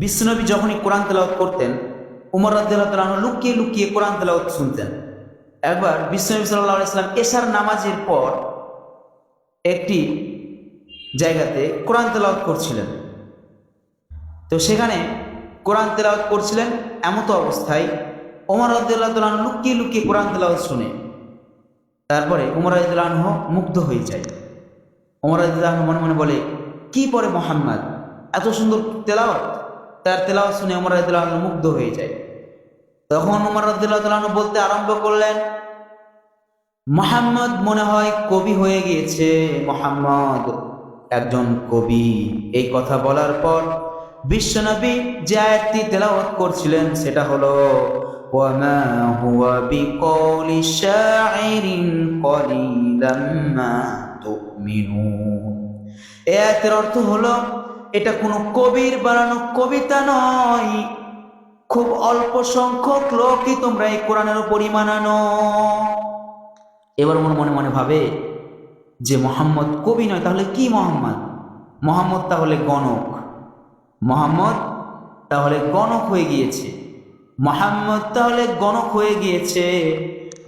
বিশ্বনবী যখনই কোরআন তেলাওয়াত করতেন, উমর তাআলা লুকিয়ে লুকিয়ে কোরআন তেলাওয়াত শুনতেন। একবার বিশ্বনবী সাল্লাল্লাহু ইসলাম এশার নামাজের পর একটি জায়গাতে কোরআন তেলাওয়াত করছিলেন। তো সেখানে কোরআন তেলাওয়াত করছিলেন এমতো অবস্থায় ওমর তাআলা লুকিয়ে লুকিয়ে কোরআন তেলাওয়াত শুনে, তারপরে উমর রাদিয়াল্লাহু মুগ্ধ হয়ে যায়। ওমর রাদিয়াল্লাহু মনে মনে বলে, কি পরে মোহাম্মদ? এত সুন্দর তেলাওয়াত? তার তেলাওয়াত শুনে ওমর রাদিয়াল্লাহু মুগ্ধ হয়ে যায়। তখন উমর তাআলা বলতে আরম্ভ করলেন, মোহাম্মদ মনে হয় কবি হয়ে গিয়েছে, মোহাম্মদ একজন কবি। এই কথা বলার পর বিশ্বনবী যে আয়াতটি তেলাওয়াত করছিলেন, সেটা হলো এই আয়াতের অর্থ হলো এটা কোনো কবির বানানো কবিতা নয়। খুব অল্প সংখ্যক লোকই তোমরা এই কোরআনের উপর ঈমান আনো। এবার মনে মনে মনে ভাবে যে মোহাম্মদ কবি নয়, তাহলে কি মোহাম্মদ? মোহাম্মদ তাহলে গণক। মোহাম্মদ তাহলে গণক হয়ে গিয়েছে। মোহাম্মদ তাহলে গণক হয়ে গিয়েছে।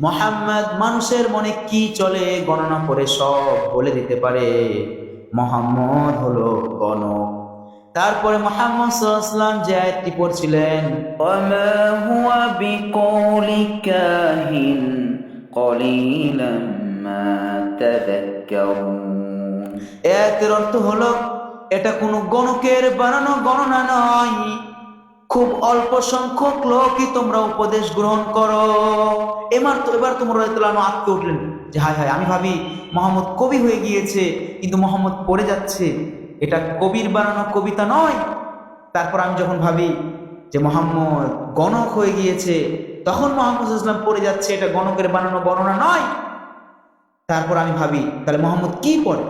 মোহাম্মদ মানুষের মনে কি চলে? গণনা করে সব বলে দিতে পারে। মোহাম্মদ হলো গণ তারপরে মোহাম্মদ সাল্লাম যে আয়াতটি পড়ছিলেন এতের অর্থ হলো, এটা কোনো গণকের বানানো গণনা নয়। খুব অল্প সংখ্যক লোকই তোমরা উপদেশ গ্রহণ করো। এবার তো এবার তোমরা আটকে উঠলেন। যে হায় হায়, আমি ভাবি মোহাম্মদ কবি হয়ে গিয়েছে, কিন্তু মোহাম্মদ পড়ে যাচ্ছে। এটা কবির বানানো কবিতা নয়। তারপর আমি যখন ভাবি যে মোহাম্মদ গণক হয়ে গিয়েছে, তখন মোহাম্মদ ইসলাম পড়ে যাচ্ছে, এটা গণকের বানানো বর্ণনা নয়। তারপর আমি ভাবি, তাহলে মোহাম্মদ কি পড়ে?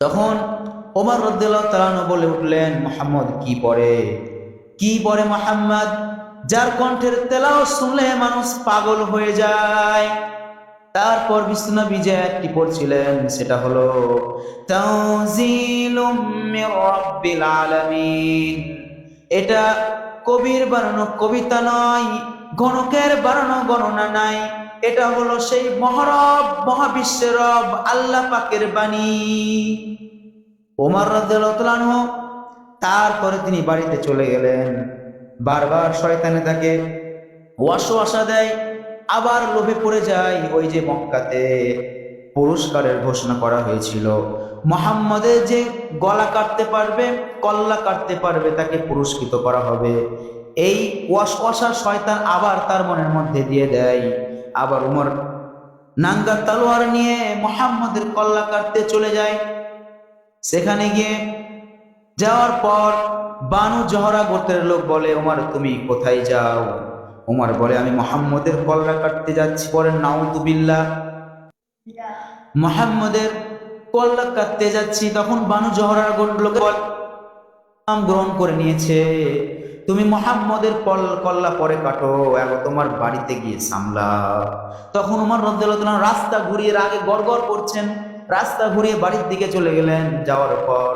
তখন ওমর রদ্দুল্লাহ তালানো বলে উঠলেন, মোহাম্মদ কি পড়ে? কি পড়ে মোহাম্মদ? যার কণ্ঠের তেলাও শুনলে মানুষ পাগল হয়ে যায়। তারপর বিষ্ণুনবী যে একটি পড়ছিলেন সেটা হলো এটা কবির বানানো কবিতা নয়, গণকের বানানো গণনা নাই। এটা হলো সেই মহরব, মহাবিশ্বের আল্লাহ পাকের বাণী। ওমর রাদিয়াল্লাহু তারপরে তিনি বাড়িতে চলে গেলেন। বারবার শয়তানে তাকে ওয়াসওয়াসা দেয় আবার লোভে পড়ে যায় ওই যে মক্কাতে। পুরস্কারের ঘোষণা করা হয়েছিল। মোহাম্মদের যে গলা কাটতে পারবে, কল্লা কাটতে পারবে, তাকে পুরস্কৃত করা হবে। এই ওয়াসওয়াসা শয়তান আবার তার মনের মধ্যে দিয়ে দেয়। আবার উমর নাঙ্গা তালোয়ার নিয়ে মোহাম্মদের কল্লা কাটতে চলে যায়। সেখানে গিয়ে যাওয়ার পর বানু জহরা গোত্রের লোক বলে ওমর তুমি কোথায় যাও? ওমর বলে, আমি মোহাম্মদের কল্লা কাটতে যাচ্ছি। পরে নাউদুবিল্লা মোহাম্মদের কল্লা কাটতে যাচ্ছি। তখন বানু জহরার গোত্র লোক নাম গ্রহণ করে নিয়েছে। তুমি মোহাম্মদের কল, কল্লা পরে কাটো। এখন তোমার বাড়িতে গিয়ে সামলা তখন উমর রদ্দুল্লাহ রাস্তা ঘুরিয়ে আগে গড়গড় করছেন। রাস্তা ঘুরিয়ে বাড়ির দিকে চলে গেলেন। যাওয়ার পর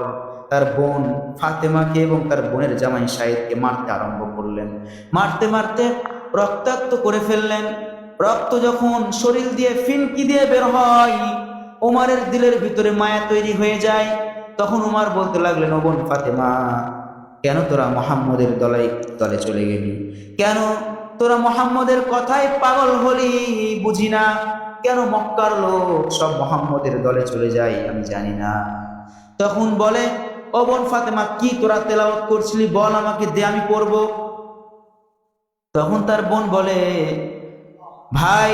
তার বোন ফাতেমাকে এবং তার বোনের জামাই সাহেবকে মারতে আরম্ভ করলেন। মারতে মারতে রক্তাক্ত করে ফেললেন। রক্ত যখন শরীর দিয়ে ফিনকি দিয়ে বের হয়, উমারের দিলের ভিতরে মায়া তৈরি হয়ে যায়। তখন উমার বলতে লাগলেন, ও বোন ফাতেমা, কেন তোরা মোহাম্মদের দলাই দলে চলে গেলি? কেন তোরা মোহাম্মদের কথায় পাগল হলি? বুঝি না। কেন মক্কার লোক সব মোহাম্মদের দলে চলে যায়, আমি জানি না। তখন বলে, ও বোন ফাতেমা, কি তোরা তেলাওয়াত করছিলি? বল আমাকে, দে আমি পড়ব। তখন তার বোন বলে, ভাই,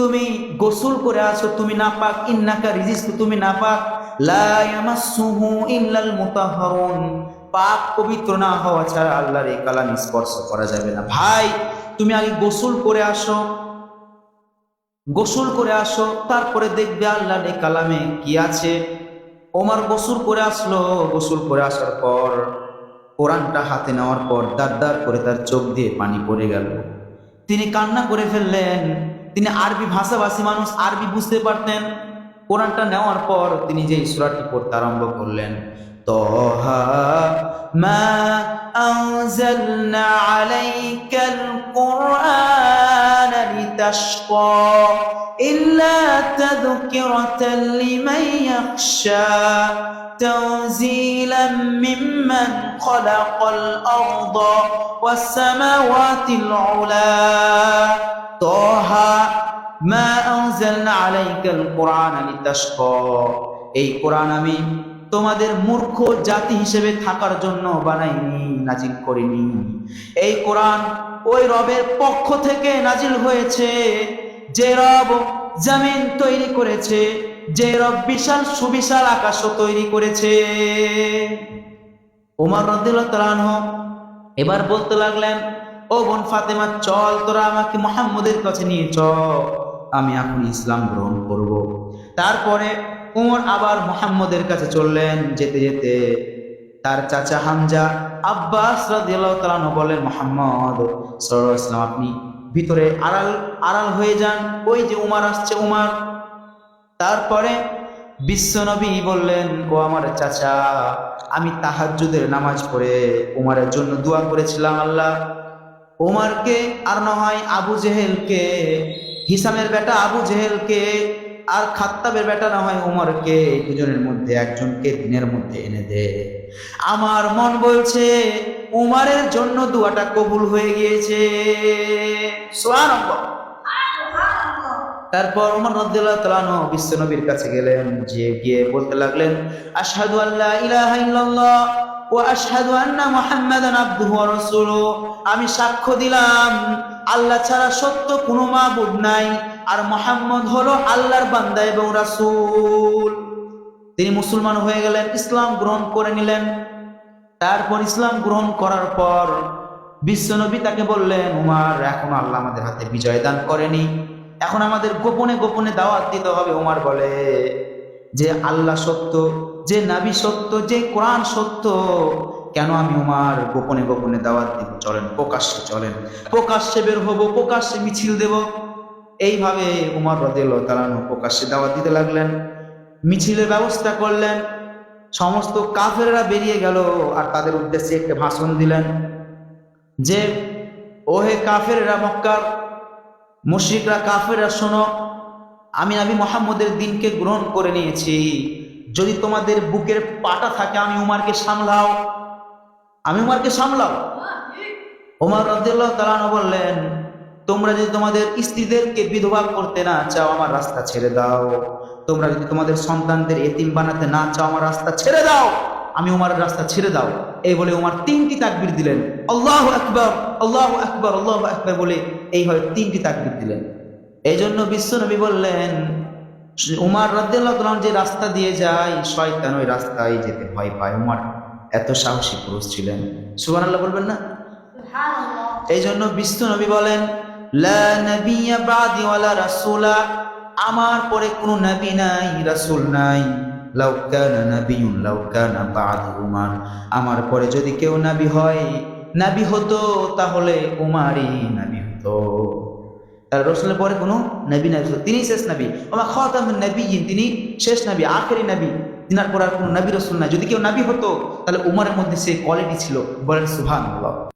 তুমি গোসল করে আছো, তুমি না পাক ইন্নাকা রিজিস তুমি না পাক লা ইয়ামাসসুহু ইল্লাল মুতাহহারুন পাক পবিত্র না হওয়া ছাড়া আল্লাহর এই কালাম স্পর্শ করা যাবে না। ভাই, তুমি আগে গোসল করে আসো, গোসল করে আসো, তারপরে দেখবে আল্লাহর এই কালামে কি আছে। ওমার গোসল করে আসলো, গোসল করে আসার পর কোরআনটা হাতে নেওয়ার পর দাঁড় দাঁড় করে তার চোখ দিয়ে পানি পড়ে গেল তিনি কান্না করে ফেললেন তিনি আরবি ভাষাভাষী মানুষ আরবি বুঝতে পারতেন কোরআনটা নেওয়ার পর তিনি যে সুরাটি পড়তে আরম্ভ করলেন طه ما أنزلنا عليك القرآن لتشقى إلا تذكرة لمن يخشى تنزيلا ممن خلق الأرض والسماوات العلا طه ما أنزلنا عليك القرآن لتشقى এই কোরআন আমি তোমাদের মূর্খ জাতি হিসেবে থাকার জন্য বানাইনি, নাজিল করিনি। এই কোরআন ওই রবের পক্ষ থেকে নাজিল হয়েছে। যে রব জামিন তৈরি করেছে, যে রব বিশাল সুবিশাল আকাশও তৈরি করেছে। উমর রদিল্লাহ এবার বলতে লাগলেন, ও বোন ফাতেমা, চল তোরা আমাকে মোহাম্মদের কাছে নিয়ে চল আমি এখন ইসলাম গ্রহণ করব। তারপরে উমর আবার মোহাম্মদের কাছে চললেন যেতে যেতে। তার চাচা হামজা আব্বাস রাদিয়াল্লাহু বলেন মোহাম্মদ সাল্লাল্লাহু আপনি ভিতরে আড়াল আড়াল হয়ে যান। ওই যে উমার আসছে, উমার। তারপরে বিশ্বনবী বললেন, ও আমার চাচা, আমি তাহাজ্জুদের নামাজ পড়ে উমারের জন্য দোয়া করেছিলাম আল্লাহ। উমারকে আর না হয় আবু জেহেলকে, হিসামের বেটা আবু জেহেলকে আর খাত্তাবের বেটা না হয় উমরকে দুজনের মধ্যে একজনকে দিনের মধ্যে এনে দে। আমার মন বলছে, উমারের জন্য দোয়াটা কবুল হয়ে গিয়েছে। তারপর উমর রাদিয়াল্লাহু তাআলা আনহু বিশ্বনবীর কাছে গেলেন, যে গিয়ে বলতে লাগলেন, আশহাদু আল্লা ইলাহা ইল্লাল্লাহ ওয়া আশহাদু আন্না মুহাম্মাদান আবদুহু ওয়া রাসূলুহু। আমি সাক্ষ্য দিলাম, আল্লাহ ছাড়া সত্য কোনো মাবুদ নাই। আর মোহাম্মদ হলো আল্লাহর বান্দা এবং রাসুল। তিনি মুসলমান হয়ে গেলেন, ইসলাম গ্রহণ করে নিলেন। তারপর ইসলাম গ্রহণ করার পর বিশ্বনবী তাকে বললেন, উমার, এখন আল্লাহ আমাদের হাতে বিজয় দান করেনি। এখন আমাদের গোপনে গোপনে দাওয়াত দিতে হবে। উমার বলে, যে আল্লাহ সত্য, যে নাবি সত্য, যে কোরআন সত্য, কেন আমি উমার গোপনে গোপনে দাওয়াত দিব? চলেন, প্রকাশ্যে চলেন। প্রকাশ্যে বের হব, প্রকাশ্যে মিছিল দেব। এইভাবে উমার রদেল তালানো প্রকাশ্যে দাওয়াত দিতে লাগলেন মিছিলের ব্যবস্থা করলেন সমস্ত কাফেররা বেরিয়ে গেল আর তাদের উদ্দেশ্যে একটা ভাষণ দিলেন যে ওহে কাফেররা মক্কার মুশরিকরা কাফেররা শোনো আমি আমি মোহাম্মদের দিনকে গ্রহণ করে নিয়েছি। যদি তোমাদের বুকের পাটা থাকে আমি উমারকে সামলাও। আমি উমারকে সামলাও। ওমর রাদিয়াল্লাহ তালানো বললেন তোমরা যদি তোমাদের স্ত্রীদেরকে বিধবা করতে না চাও আমার রাস্তা ছেড়ে দাও। তোমরা যদি তোমাদের সন্তানদের এতিম বানাতে না চাও আমার রাস্তা ছেড়ে দাও। আমি উমারের রাস্তা ছেড়ে দাও। এই বলে উমার তিনটি তাকবির দিলেন। আল্লাহ আকবর আল্লাহ আকবর আল্লাহ আকবর বলে এইভাবে তিনটি তাকবির দিলেন। এই জন্য বিশ্বনবী বললেন উমার তাআলা যে রাস্তা দিয়ে যায় শয়তান ওই রাস্তায় যেতে ভয় পায়। উমার এত সাহসী পুরুষ ছিলেন। সুবহানাল্লাহ বলবেন না? এই জন্য বিষ্ণু নবী বলেন আমার পরে কোনো নবী নাই, রাসূল নাই। আমার পরে যদি কেউ নবী হয়, নবী হতো, তাহলে উমারই নবী হতো। তার রসুলের পরে কোনো নবী নাই তিনি শেষ নবী। ওমা খাতামুন নবিয়্যিন, তিনি শেষ নবী, আখেরি নবী। তিনার পর আর কোনো নবী, রসুল নাই। যদি কেউ নবী হতো, তাহলে উমারের মধ্যে সেই কোয়ালিটি ছিল। বলেন সুবহানাল্লাহ।